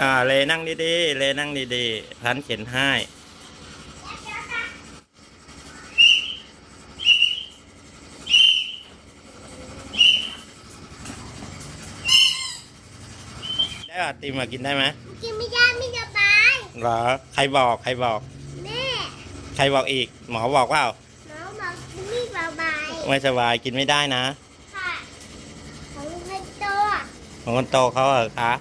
อ่าเลนั่งดีๆเลนั่งดีๆพันเขียนให้ได้ป่ะติมมากินได้ไหมกินไม่ได้ไม่สบายเหรอใครบอกใครบอกแม่ใครบอกอีก หมอบอกว่าหมอบอกกินไม่สบายไม่สบายกินไม่ได้นะ ค่ะ ของคนโตของคนโตเขาเหรอคะ